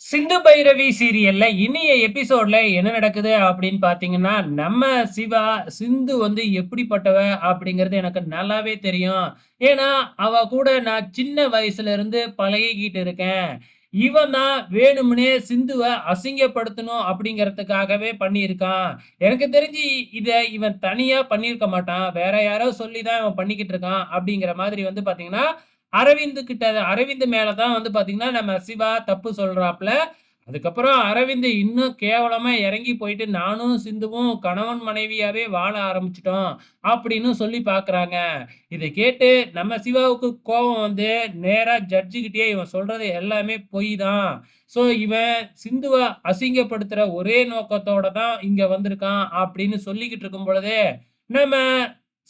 சிந்து பைரவி சீரியல்ல இனிய எபிசோட்ல என்ன நடக்குது அப்படின்னு பாத்தீங்கன்னா, நம்ம சிவா, சிந்து வந்து எப்படிப்பட்டவ அப்படிங்கிறது எனக்கு நல்லாவே தெரியும். ஏன்னா, அவ கூட நான் சின்ன வயசுல இருந்து பழகிக்கிட்டு இருக்கேன். இவன் தான் வேணும்னே சிந்துவ அசிங்கப்படுத்தணும் அப்படிங்கிறதுக்காகவே பண்ணியிருக்கான். எனக்கு தெரிஞ்சு இதை இவன் தனியா பண்ணியிருக்க மாட்டான். வேற யாரோ சொல்லி தான் இவன் பண்ணிக்கிட்டு இருக்கான் அப்படிங்கிற மாதிரி வந்து பாத்தீங்கன்னா, அரவிந்த் கிட்ட அரவிந்து மேலதான் வந்து பாத்தீங்கன்னா, நம்ம சிவா தப்பு சொல்றாப்ல. அதுக்கப்புறம் அரவிந்து இன்னும் கேவலமா இறங்கி போயிட்டு, நானும் சிந்துவும் கணவன் மனைவியாவே வாழ ஆரம்பிச்சிட்டோம் அப்படின்னு சொல்லி பாக்குறாங்க. இதை கேட்டு நம்ம சிவாவுக்கு கோபம் வந்து நேரா ஜட்ஜிக்கிட்டே இவன் சொல்றது எல்லாமே பொய் தான். ஸோ இவன் சிந்துவை அசிங்கப்படுத்துற ஒரே நோக்கத்தோட தான் இங்க வந்திருக்கான் அப்படின்னு சொல்லிக்கிட்டு இருக்கும் பொழுதே, நம்ம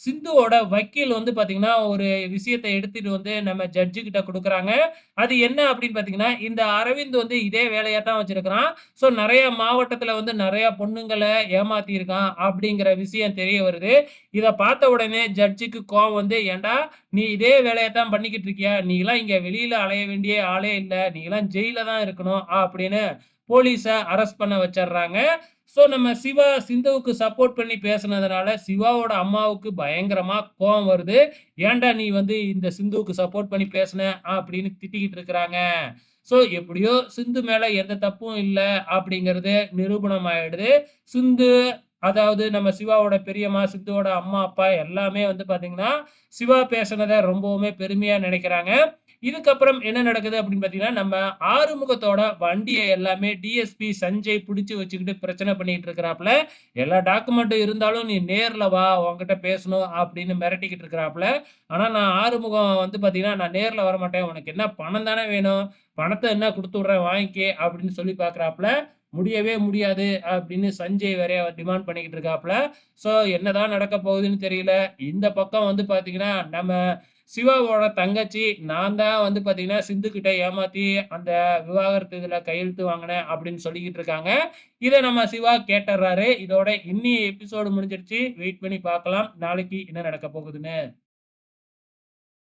சிந்துவோட வக்கீல் வந்து பாத்தீங்கன்னா, ஒரு விஷயத்தை எடுத்துட்டு வந்து நம்ம ஜட்ஜு கிட்ட அது என்ன அப்படின்னு பாத்தீங்கன்னா, இந்த அரவிந்த் வந்து இதே வேலையா தான் வச்சிருக்கிறான். ஸோ நிறைய மாவட்டத்துல வந்து நெறைய பொண்ணுங்களை ஏமாத்தியிருக்கான் அப்படிங்கிற விஷயம் தெரிய வருது. இதை பார்த்த உடனே ஜட்ஜுக்கு கோவம் வந்து, ஏண்டா நீ இதே வேலையை தான் பண்ணிக்கிட்டு இருக்கியா? நீங்களாம் இங்க வெளியில அலைய வேண்டிய ஆளே இல்லை நீங்களாம் ஜெயிலில் தான் இருக்கணும்." அப்படின்னு போலீஸை அரெஸ்ட் பண்ண வச்சிடுறாங்க ஸோ நம்ம சிவா சிந்துவுக்கு சப்போர்ட் பண்ணி பேசுனதுனால, சிவாவோட அம்மாவுக்கு பயங்கரமாக கோவம் வருது. "ஏன்டா நீ வந்து இந்த சிந்துவுக்கு சப்போர்ட் பண்ணி பேசுன?" அப்படின்னு திட்டிக்கிட்டு இருக்கிறாங்க. ஸோ எப்படியோ சிந்து மேலே எந்த தப்பும் இல்லை அப்படிங்கிறது நிரூபணம் ஆயிடுது. சிந்து அதாவது நம்ம சிவாவோட பெரியம்மா, சித்துவோட அம்மா, அப்பா எல்லாமே வந்து பார்த்திங்கன்னா சிவா பேசுனதை ரொம்பவுமே பெருமையாக நினைக்கிறாங்க இதுக்கப்புறம் என்ன நடக்குது அப்படின்னு பார்த்தீங்கன்னா, நம்ம ஆறுமுகத்தோட வண்டியை எல்லாமே டிஎஸ்பி சஞ்சய் பிடிச்சி வச்சுக்கிட்டு பிரச்சனை பண்ணிட்டு இருக்கிறாப்புல எல்லா டாக்குமெண்ட்டும் இருந்தாலும் நீ நேரில் வா, உன்கிட்ட பேசணும் அப்படின்னு மிரட்டிக்கிட்டு இருக்கிறாப்ல. ஆனால் நான் ஆறுமுகம் வந்து பார்த்தீங்கன்னா, நான் நேர்ல வரமாட்டேன். உனக்கு என்ன பணம் தானே வேணும். பணத்தை என்ன கொடுத்து விட்றேன் வாங்கிக்கே அப்படின்னு சொல்லி பார்க்குறாப்புல முடியவே முடியாது அப்படின்னு சஞ்சய் வேற டிமாண்ட் பண்ணிக்கிட்டு இருக்காப்புல ஸோ என்னதான் நடக்க போகுதுன்னு தெரியல. இந்த பக்கம் வந்து பார்த்தீங்கன்னா, நம்ம சிவாவோட தங்கச்சி, நான் தான் வந்து பார்த்தீங்கன்னா, சிந்து கிட்ட ஏமாத்தி அந்த விவாகரத்து இதுல கையெழுத்து வாங்கினேன் அப்படின்னு சொல்லிக்கிட்டு இருக்காங்க. இதை நம்ம சிவா கேட்டுறாரு இதோட இன்னி எபிசோடு முடிஞ்சிருச்சு. வெயிட் பண்ணி பார்க்கலாம். நாளைக்கு என்ன நடக்க போகுதுன்னு.